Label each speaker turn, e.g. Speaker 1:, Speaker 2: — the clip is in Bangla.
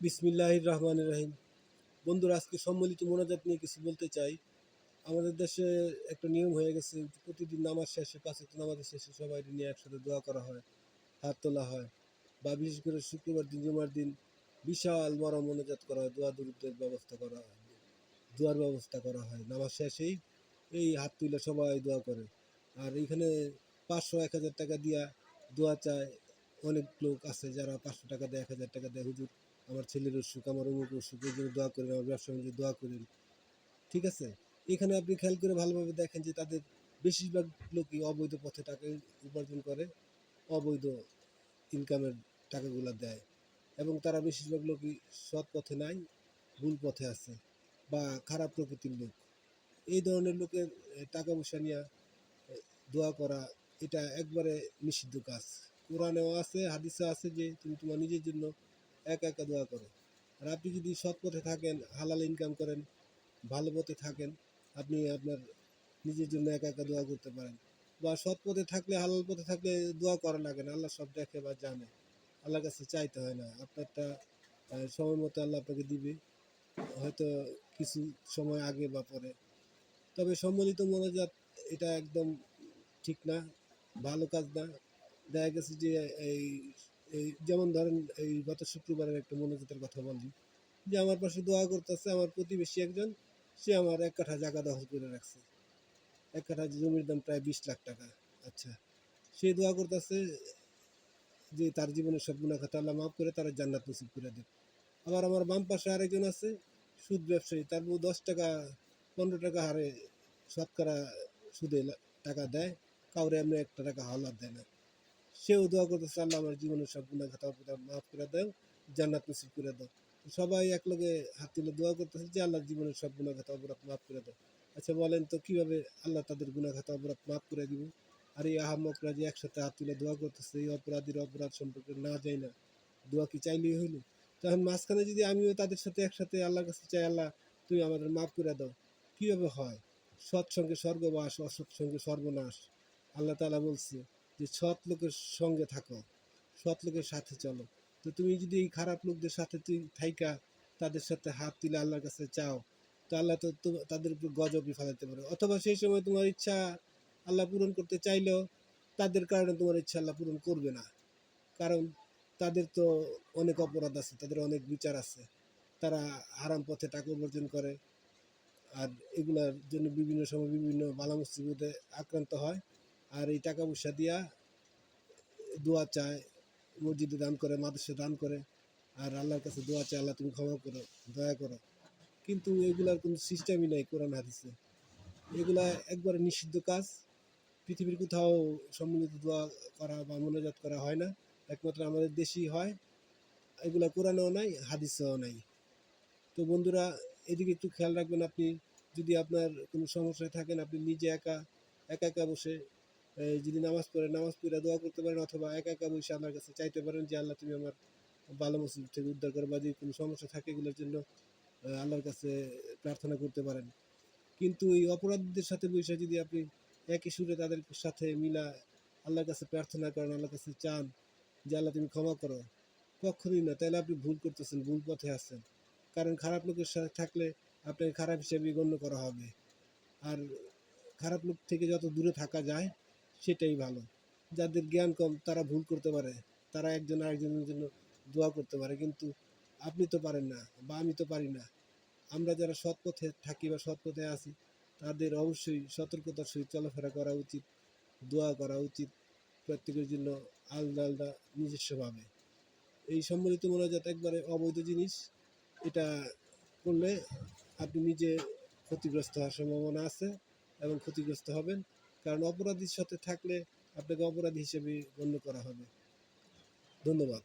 Speaker 1: বিসমিল্লাহির রহমান রহিম। বন্ধুরা, আজকে সম্মিলিত মোনাজাত নিয়ে কিছু বলতে চাই। আমাদের দেশে একটা নিয়ম হয়ে গেছে, প্রতিদিন নামাজ শেষে পাঁচ নামাজের শেষে সবাই নিয়ে একসাথে দোয়া করা হয়, হাত তোলা হয়। বা বিশেষ করে শুক্রবার দিন, জুমার দিন বিশাল বড় মোনাজাত করা হয়, দোয়া দুরুদের ব্যবস্থা করা হয়, দোয়ার ব্যবস্থা করা হয়। নামাজ শেষেই এই হাত তুলে সবাই দোয়া করে। আর এইখানে পাঁচশো, এক হাজার টাকা দিয়া দোয়া চায় অনেক লোক আছে যারা পাঁচশো টাকা দেয়, এক হাজার টাকা দেয়। হুজুর আমার ছেলের অসুখ, আমার অমুক অসুখ জন্য দোয়া করেন, আমার ব্যবসা বাণিজ্যে দোয়া করেন। ঠিক আছে? এখানে আপনি খেয়াল করে ভালোভাবে দেখেন যে তাদের বেশিরভাগ লোকই অবৈধ পথে টাকা উপার্জন করে, অবৈধ ইনকামের টাকাগুলো দেয় এবং তারা বেশিরভাগ লোকই সৎ পথে নাই, ভুল পথে আছে বা খারাপ প্রকৃতির লোক। এই ধরনের লোকের টাকা পয়সা নিয়ে দোয়া করা, এটা একবারে নিষিদ্ধ কাজ। কোরআনেও আছে হাদিসে আছে যে তুমি তোমার নিজের জন্য একা একা দোয়া করে আর আপনি যদি সৎ পথে থাকেন, হালাল ইনকাম করেন, ভালো পথে থাকেন, আপনি আপনার নিজের জন্য একা একা দোয়া করতে পারেন। বা সৎ পথে থাকলে, হালাল পথে থাকলে দোয়া করা লাগে না। আল্লাহ সব দেখে বা জানে। আল্লাহর কাছে চাইতে হয় না। আপনারটা সময় মতো আল্লাহ আপনাকে দিবে। হয়তো কিছু সময় আগে বা পরে। তবে সম্মিলিত মনোজাত এটা একদম ঠিক না। ভালো কাজ না। দেখা গেছে যে এই এই যেমন ধরেন এই গত শুক্রবারের একটা মনোজাতের কথা বলি, যে আমার পাশে দোয়া করতেছে, আমার প্রতিবেশী একজন, সে আমার এক কাঠা জায়গা দখল করে রাখছে। এক কাঠা জমির দাম প্রায় বিশ লাখ টাকা। আচ্ছা সে দোয়া করতেছে যে তার জীবনের সব গুণাখাতা আল্লাহ মাফ করে, তারা জান্নাত নসিব করে দেবে আবার আমার বাম পাশে আরেকজন আছে, সুদ ব্যবসায়ী, তার বউ দশ টাকা, পনেরো টাকা হারে শতকরা সুদে টাকা দেয়, কাউরে এমনি একটা টাকা হাওলাত দেয় না। সেও দোয়া করতেছে, আল্লাহ আমার জীবনের সব গুণা খাতা মাফ করে দাও জান্নাত নসিব করে দাও সবাই একলগে হাত তুলে দোয়া করতেছে যে, আল্লাহর জীবনের সব গুণা খাতা অপরাধ মাফ করে দাও আচ্ছা বলেন তো, কীভাবে আল্লাহ তাদের গুণা খাতা অপরাধ মাফ করে দিব? আর এই আহামকরা যে একসাথে হাত তুলে দোয়া করতেছে, এই অপরাধীর অপরাধ সম্পর্কে না যায় না। দোয়া কি চাইলেই হইল? তখন মাঝখানে যদি আমিও তাদের সাথে একসাথে আল্লাহর কাছে চাই, আল্লাহ তুমি আমাদের মাফ করে দাও। কীভাবে হয়? সৎসঙ্গে স্বর্গবাস অসৎ সঙ্গে সর্বনাশ। আল্লাহ তাআলা বলছে যে সৎ লোকের সঙ্গে থাকো, সৎ লোকের সাথে চলো। তো তুমি যদি এই খারাপ লোকদের সাথে তুই থাইকা, তাদের সাথে হাত তুলে আল্লাহর কাছে চাও, তো আল্লাহ তো তাদের উপর গজবই ফেলাতে পারে। অথবা সেই সময় তোমার ইচ্ছা আল্লাহ পূরণ করতে চাইলেও তাদের কারণে তোমার ইচ্ছা আল্লাহ পূরণ করবে না। কারণ তাদের তো অনেক অপরাধ আছে, তাদের অনেক বিচার আছে। তারা হারাম পথে টাকা উপার্জন করে। আর এগুলার জন্য বিভিন্ন সময় বিভিন্ন বালা আক্রান্ত হয়। আর এই টাকা পয়সা দিয়া দোয়া চায়, মসজিদে দান করে মাদ্রাসা দান করে, আর আল্লাহর কাছে দোয়া চায়, আল্লাহ তুমি ক্ষমা করো, দয়া করো। কিন্তু এগুলার কোনো সিস্টেমই নাই কোরআন হাদিসে। এগুলা একবারে নিষিদ্ধ কাজ। পৃথিবীর কোথাও সম্মিলিত দোয়া করা বা মনোজাত করা হয় না। একমাত্র আমাদের দেশেই হয়। এগুলা কোরআনেও নাই, হাদিসেও নাই। তো বন্ধুরা, এদিকে একটু খেয়াল রাখবেন আপনি। যদি আপনার কোনো সমস্যায় থাকেন, আপনি নিজে একা একা একা বসে যদি নামাজ পড়ে নামাজ পড়ে দোয়া করতে পারেন অথবা একা একা বসে আল্লাহর কাছে চাইতে পারেন যে, আল্লাহ, তুমি আমার ভালো মুসিবত থেকে উদ্ধার করো বা যদি কোনো সমস্যা থাকে এগুলোর জন্য আল্লাহর কাছে প্রার্থনা করতে পারেন। কিন্তু এই অপরাধীদের সাথে বসে যদি আপনি একই সুরে তাদের সাথে মিলা আল্লাহর কাছে প্রার্থনা করেন, আল্লাহর কাছে চান যে, আল্লাহ, তুমি ক্ষমা করো, কখনই না। তাহলে আপনি ভুল করতেছেন, ভুল পথে আসছেন কারণ খারাপ লোকের সাথে থাকলে আপনাকে খারাপ হিসেবে গণ্য করা হবে। আর খারাপ লোক থেকে যত দূরে থাকা যায় সেটাই ভালো। যাদের জ্ঞান কম, তারা ভুল করতে পারে। তারা একজন আরেকজনের জন্য দোয়া করতে পারে। কিন্তু আপনি তো পারেন না বা আমি তো পারি না। আমরা যারা সৎ পথে থাকি বা সৎ পথে আছি, তাদের অবশ্যই সতর্কতার সহিত চলাফেরা করা উচিত, দোয়া করা উচিত। প্রত্যেকের জন্য আলাদা আলাদা নিজস্বভাবে এই সম্মিলিত মোনাজাত একবারে অবৈধ জিনিস। এটা করলে আপনি নিজে ক্ষতিগ্রস্ত হওয়ার সম্ভাবনা আছে এবং ক্ষতিগ্রস্ত হবেন। কারণ অপরাধীর সাথে থাকলে আপনাকে অপরাধী হিসেবে গণ্য করা হবে। ধন্যবাদ।